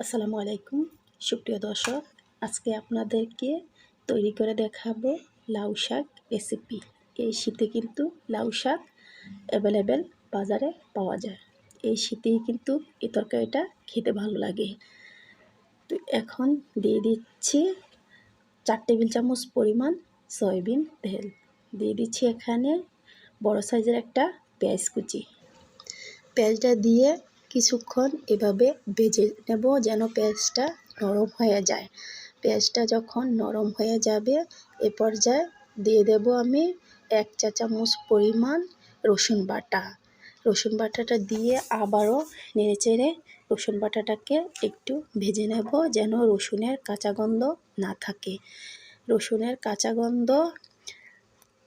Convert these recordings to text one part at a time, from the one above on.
আসসালামু আলাইকুম। সুপ্রিয় দর্শক, আজকে আপনাদেরকে তৈরি করে দেখাবো লাউ শাক রেসিপি এই শীতে কিন্তু লাউ শাক অ্যাভেলেবেল বাজারে পাওয়া যায়। এই শীতেই কিন্তু এই তরকারিটা খেতে ভালো লাগে। তো এখন দিয়ে দিচ্ছি চার টেবিল চামচ পরিমাণ সয়াবিন তেল। দিয়ে দিচ্ছি এখানে বড় সাইজের একটা পেঁয়াজ কুচি। পেঁয়াজটা দিয়ে কিছুক্ষণ এভাবে ভেজে নেব যেন পেঁয়াজটা নরম হয়ে যায়। পেঁয়াজটা যখন নরম হয়ে যাবে, এ পর্যায়ে দিয়ে দেব আমি এক চা চামচ পরিমাণ রসুন বাটা। রসুন বাটাটা দিয়ে আবারও নেড়ে চেড়ে রসুন বাটাটাকে একটু ভেজে নেব যেন রসুনের কাঁচা গন্ধ না থাকে। রসুনের কাঁচা গন্ধ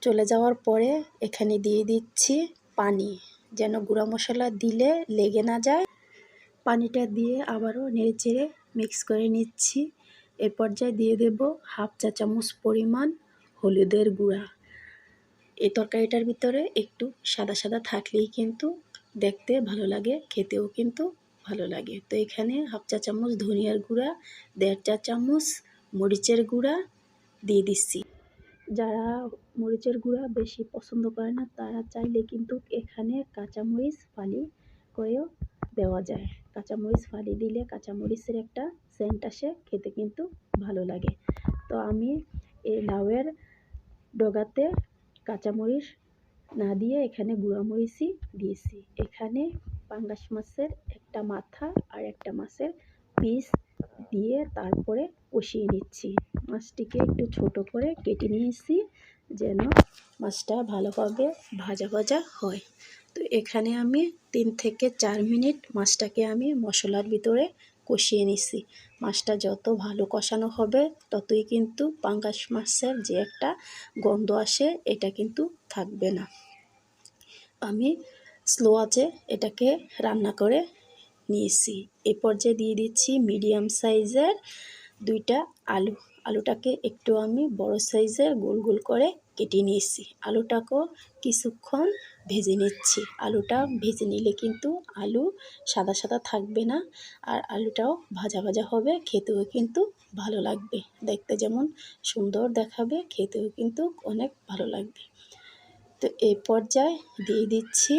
চলে যাওয়ার পরে এখানে দিয়ে দিচ্ছি পানি। যেন গুঁড়া মশলা দিলে লেগে না যায়। পানিটা দিয়ে আবারও নেড়ে চেড়ে মিক্স করে নিচ্ছি। এ পর্যায়ে দিয়ে দেব হাফ চা চামচ পরিমাণ হলুদের গুঁড়া। এই তরকারিটার ভিতরে একটু সাদা সাদা থাকলেই কিন্তু দেখতে ভালো লাগে, খেতেও কিন্তু ভালো লাগে। তো এখানে হাফ চা চামচ ধনিয়ার গুঁড়া, দেড় চা চামচ মরিচের গুঁড়া দিয়ে দিচ্ছি। যারা মরিচের গুঁড়া বেশি পছন্দ করে না, তারা চাইলে কিন্তু এখানে কাঁচামরিচ ফালি করেও দেওয়া যায়। কাঁচামরিচ ফালি দিলে কাঁচামরিচের একটা সেন্ট আসে, খেতে কিন্তু ভালো লাগে। তো আমি এই লাউয়ের ডগাতে কাঁচামরিচ না দিয়ে এখানে গুঁড়ামরিচই দিয়েছি। এখানে পাঙ্গাস মাছের একটা মাথা আর একটা মাছের পিস দিয়ে তারপরে কষিয়ে নিচ্ছি। মাছটিকে একটু ছোট করে কেটে নিয়েছি যেন মাছটা ভালোভাবে ভাজা ভাজা হয়। তো এখানে আমি তিন থেকে চার মিনিট মাছটাকে আমি মশলার ভিতরে কষিয়ে নিছি। মাছটা যত ভালো কষানো হবে, ততই কিন্তু পাঙ্গাস মাছের যে একটা গন্ধ আসে, এটা কিন্তু থাকবে না। আমি স্লো আছে এটাকে রান্না করে নিয়েছি। এ পর্যায়ে দিয়ে দিচ্ছি মিডিয়াম সাইজের দুইটা আলু। আলুটাকে একটু আমি বড় সাইজের গোল গোল করে কেটে নিয়েছি। আলুটাকেও কিছুক্ষণ ভেজে নিচ্ছি। আলুটা ভেজে নিলে কিন্তু আলু সাদা সাদা থাকবে না আর আলুটাও ভাজা ভাজা হবে, খেতেও কিন্তু ভালো লাগবে। দেখতে যেমন সুন্দর দেখাবে, খেতেও কিন্তু অনেক ভালো লাগবে। তো এই পর্যায়ে দিয়ে দিচ্ছি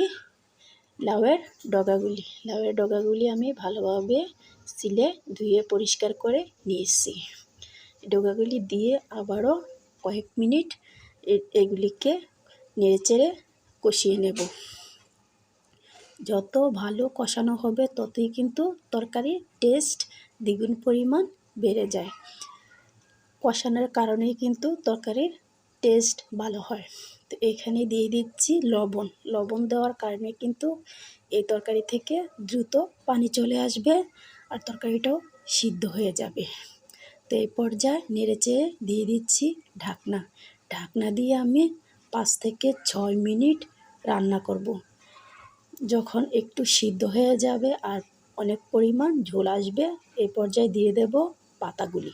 লাউয়ের ডগাগুলি। লাউয়ের ডগাগুলি আমি ভালোভাবে সিলে ধুয়ে পরিষ্কার করে নিয়েছি। ডগাগুলি দিয়ে আবারও কয়েক মিনিট এগুলিকে নেড়েচেড়ে কষিয়ে নেব। যত ভালো কষানো হবে ততই কিন্তু তরকারির টেস্ট দ্বিগুণ পরিমাণ বেড়ে যায়। কষানোর কারণেই কিন্তু তরকারির টেস্ট ভালো হয়। তো এখানে দিয়ে দিচ্ছি লবণ। লবণ দেওয়ার কারণে কিন্তু এই তরকারি থেকে দ্রুত পানি চলে আসবে আর তরকারিটাও সিদ্ধ হয়ে যাবে। তো এই পর্যায়ে নেড়েচেড়ে দিয়ে দিচ্ছি ঢাকনা। ঢাকনা দিয়ে আমি পাঁচ থেকে ছয় মিনিট রান্না করব। যখন একটু সিদ্ধ হয়ে যাবে আর অনেক পরিমাণ ঝোল আসবে এই পর্যায়ে দিয়ে দেব পাতাগুলি।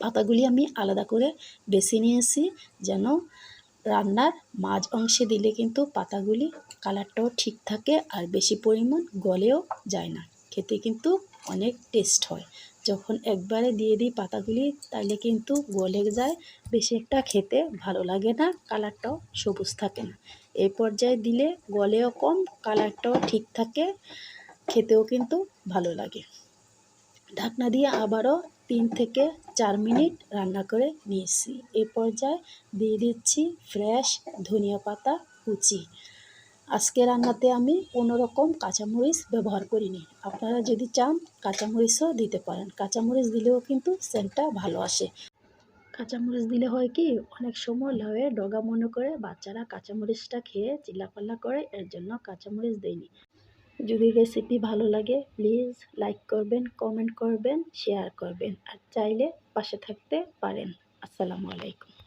পাতাগুলি আমি আলাদা করে বেছে নিয়েছি যেন রান্নার মাঝ অংশে দিলে কিন্তু পাতাগুলি কালারটাও ঠিক থাকে আর বেশি পরিমাণ গলেও যায় না। খেতে কিন্তু অনেক টেস্ট হয়। যখন একবারে দিয়ে দিই পাতাগুলি তাহলে কিন্তু গলে যায়। বেশি একটা খেতে ভালো লাগে না, কালারটাও সবুজ থাকে না। এই পর্যায়ে দিলে গলেও কম, কালারটাও ঠিক থাকে, খেতেও কিন্তু ভালো লাগে। ঢাকনা দিয়ে আবারও তিন থেকে চার মিনিট রান্না করে নিয়েছি। এই পর্যায়ে দিয়ে দিচ্ছি ফ্রেশ ধনিয়া পাতা, কুচি। আজকে রান্নাতে আমি কোনো রকম কাঁচামরিচ ব্যবহার করিনি। আপনারা যদি চান, কাঁচামরিচও দিতে পারেন। কাঁচামরিচ দিলেও কিন্তু সেন্টটা ভালো আসে। কাঁচামরিচ দিলে হয় কি, অনেক সময় লাউয়ে ডগা মনে করে বাচ্চারা কাঁচামরিচটা খেয়ে চিল্লাপাল্লা করে, এর জন্য কাঁচামরিচ দেয়নি। যদি রেসিপি ভালো লাগে প্লিজ লাইক করবেন কমেন্ট করবেন শেয়ার করবেন। আর চাইলে পাশে থাকতে পারেন। আসসালামু আলাইকুম।